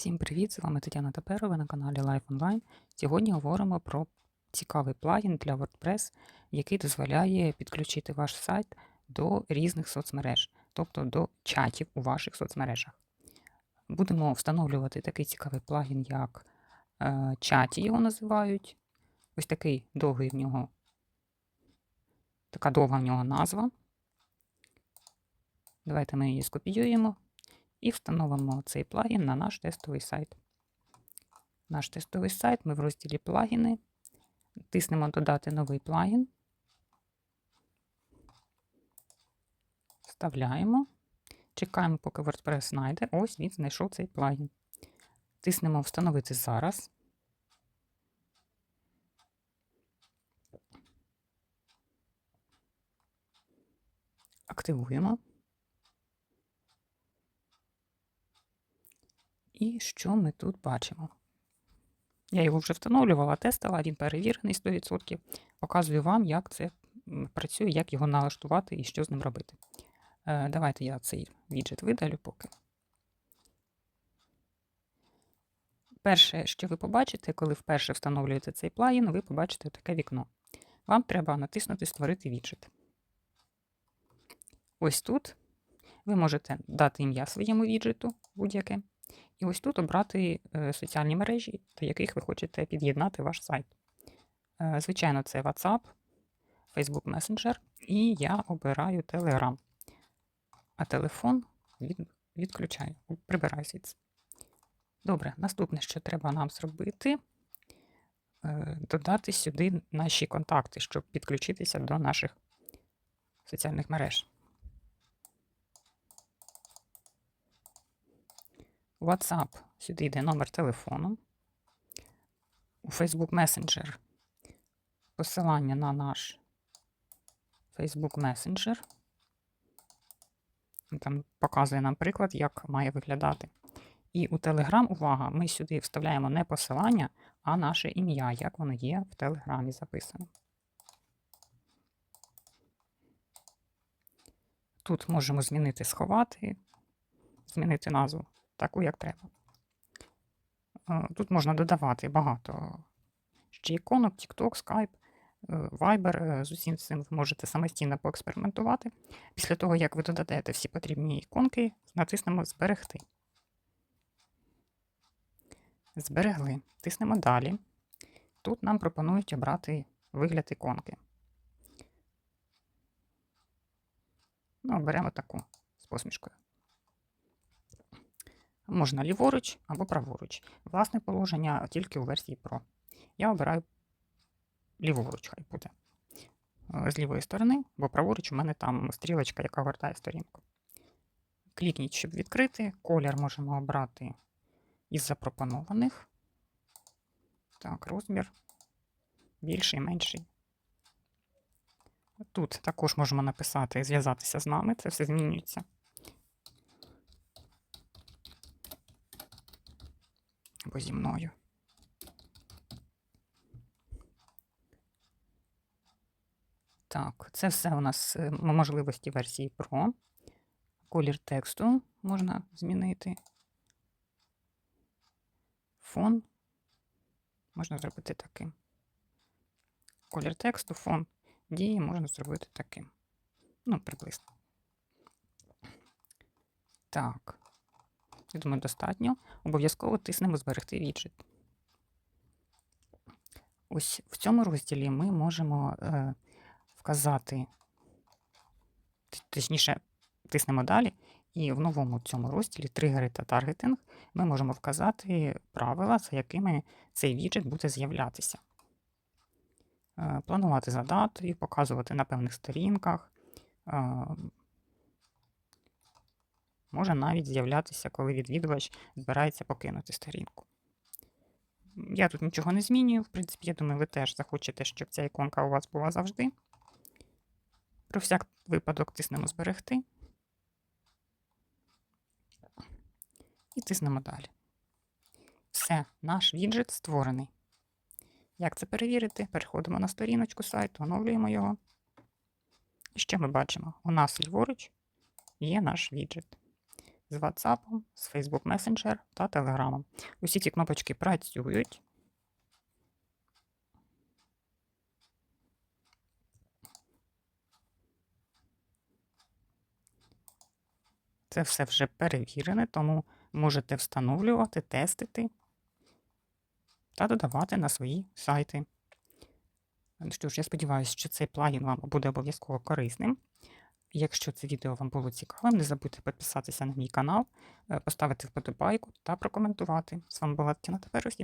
Всім привіт! З вами Тетяна Таперова на каналі Life Online. Сьогодні говоримо про цікавий плагін для WordPress, який дозволяє підключити ваш сайт до різних соцмереж, тобто до чатів у ваших соцмережах. Будемо встановлювати такий цікавий плагін, як е, чаті його називають. Ось такий довгий в нього, така довга в нього назва. Давайте ми її скопіюємо і встановимо цей плагін на наш тестовий сайт. Наш тестовий сайт ми в розділі плагіни. Тиснемо Додати новий плагін. Вставляємо. Чекаємо, поки WordPress знайде. Ось він знайшов цей плагін. Тиснемо Встановити зараз. Активуємо. І що ми тут бачимо? Я його вже встановлювала, тестила, він перевірений 100%. Показую вам, як це працює, як його налаштувати і що з ним робити. Е, Давайте я цей віджит видалю поки. Перше, що ви побачите, коли вперше встановлюєте цей плагін, ви побачите таке вікно. Вам треба натиснути Створити віджит. Ось тут ви можете дати ім'я своєму віджиту будь-яке. І ось тут обрати е, соціальні мережі, до яких ви хочете під'єднати ваш сайт. Е, звичайно, це WhatsApp, Facebook Messenger, і я обираю Telegram. А телефон відключаю, прибираю звідси. Добре, наступне, що треба нам зробити, е, додати сюди наші контакти, щоб підключитися до наших соціальних мереж. WhatsApp сюди йде номер телефону. У Facebook Messenger посилання на наш Facebook Messenger. Там показує нам приклад, як має виглядати. І у Telegram, увага, ми сюди вставляємо не посилання, а наше ім'я, як воно є в Телеграмі записано. Тут можемо змінити сховати, змінити назву таку, як треба. Тут можна додавати багато ще іконок, TikTok, Skype, е, Viber. Е, з усім цим ви можете самостійно поекспериментувати. Після того, як ви додадете всі потрібні іконки, натиснемо Зберегти. Зберегли. Тиснемо далі. Тут нам пропонують обрати вигляд іконки. Ну, беремо таку з посмішкою. Можна ліворуч або праворуч. Власне положення тільки у версії Pro. Я обираю ліворуч, хай буде. Е, з лівої сторони, бо праворуч у мене там стрілочка, яка гортає сторінку. Клікніть, щоб відкрити. Колір можемо обрати із запропонованих. Так, розмір більший, менший. Тут також можемо написати зв'язатися з нами, це все змінюється. Або зі мною. Так, це все у нас е, можливості версії Pro. Колір тексту можна змінити. Фон можна зробити таким. Колір тексту, фон дії можна зробити таким. Ну, приблизно. Так. Я думаю, достатньо. Обов'язково тиснемо зберегти віджит. Ось в цьому розділі ми можемо е, вказати, точніше, тиснемо далі, і в новому цьому розділі тригери та таргетинг ми можемо вказати правила, за якими цей віджит буде з'являтися. Е, планувати за датою, показувати на певних сторінках. Е, може навіть з'являтися, коли відвідувач збирається покинути сторінку. Я тут нічого не змінюю. В принципі, я думаю, ви теж захочете, щоб ця іконка у вас була завжди. Про всяк випадок тиснемо зберегти. І тиснемо далі. Все, наш віджит створений. Як це перевірити? Переходимо на сторіночку сайту, оновлюємо його. І що ми бачимо? У нас ліворуч є наш віджит. З WhatsApp, з Facebook Messenger та Telegram. Усі ці кнопочки працюють. Це все вже перевірене, тому можете встановлювати, тестити та додавати на свої сайти. Що ж, я сподіваюся, що цей плагін вам буде обов'язково корисним. Якщо це відео вам було цікавим, не забудьте підписатися на мій канал, е, поставити вподобайку та прокоментувати. З вами була Тіна Тепер усім.